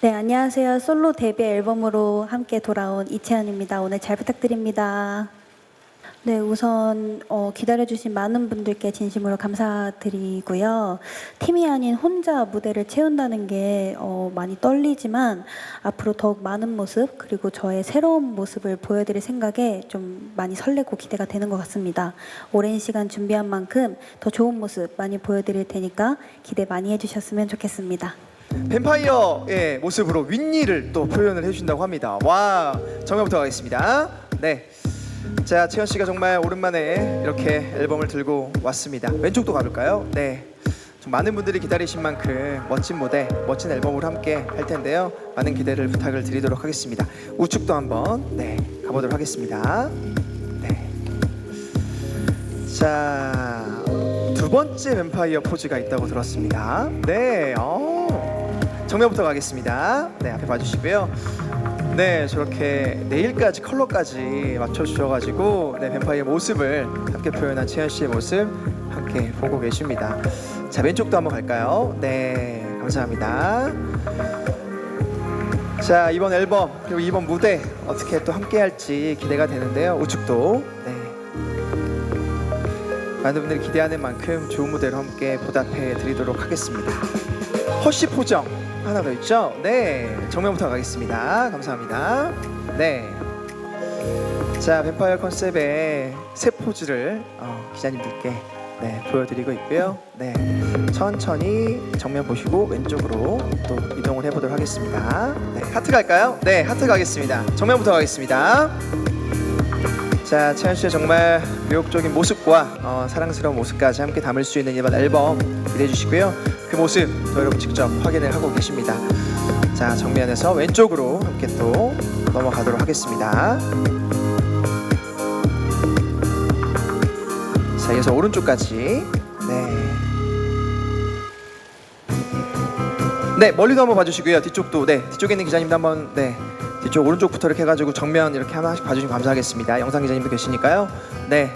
네, 안녕하세요. 솔로 데뷔 앨범으로 함께 돌아온 이채연입니다. 오늘 잘 부탁드립니다. 네, 우선 어, 기다려주신 많은 분들께 진심으로 감사드리고요. 팀이 아닌 혼자 무대를 채운다는 게 어, 많이 떨리지만 앞으로 더욱 많은 모습 그리고 저의 새로운 모습을 보여드릴 생각에 좀 많이 설레고 기대가 되는 것 같습니다. 오랜 시간 준비한 만큼 더 좋은 모습 많이 보여드릴 테니까 기대 많이 해주셨으면 좋겠습니다. 뱀파이어 의 모습으로 윈니를 또 표현을 해주신다고 합니다. 와 정면부터 가겠습니다. 네. 자 채연 씨가 정말 오랜만에 이렇게 앨범을 들고 왔습니다. 왼쪽도 가볼까요? 네. 좀 많은 분들이 기다리신 만큼 멋진 무대, 멋진 앨범으로 함께 할 텐데요. 많은 기대를 부탁을 드리도록 하겠습니다. 우측도 한번 네 가보도록 하겠습니다. 네. 자, 두 번째 뱀파이어 포즈가 있다고 들었습니다. 네, 어, 정면부터 가겠습니다. 네, 앞에 봐주시고요. 네, 저렇게 네일까지 컬러까지 맞춰주셔가지고 네, 뱀파이어 모습을 함께 표현한 채연 씨의 모습 함께 보고 계십니다. 자, 왼쪽도 한번 갈까요? 네, 감사합니다. 자, 이번 앨범 그리고 이번 무대 어떻게 또 함께 할지 기대가 되는데요. 우측도 네. 많은 분들이 기대하는 만큼 좋은 무대로 함께 보답해 드리도록 하겠습니다. 허쉬 포정 하나 더 있죠? 네, 정면부터 가겠습니다. 감사합니다. 네. 자, 뱀파이어 컨셉의 새 포즈를 어, 기자님들께 네, 보여드리고 있고요. 네, 천천히 정면 보시고 왼쪽으로 또 이동을 해보도록 하겠습니다. 네, 하트 갈까요? 네, 하트 가겠습니다. 정면부터 가겠습니다. 자, 채연 씨의 정말 매혹적인 모습과 어, 사랑스러운 모습까지 함께 담을 수 있는 이번 앨범 기대해 주시고요. 그 모습 또 여러분 직접 확인을 하고 계십니다. 자, 정면에서 왼쪽으로 함께 또 넘어가도록 하겠습니다. 자, 이어서 오른쪽까지. 네. 네, 멀리도 한번 봐주시고요. 뒤쪽도 네, 뒤쪽에 있는 기자님도 한번 네, 뒤쪽 오른쪽부터 이렇게 해가지고 정면 이렇게 하나씩 봐주시면 감사하겠습니다. 영상 기자님도 계시니까요. 네,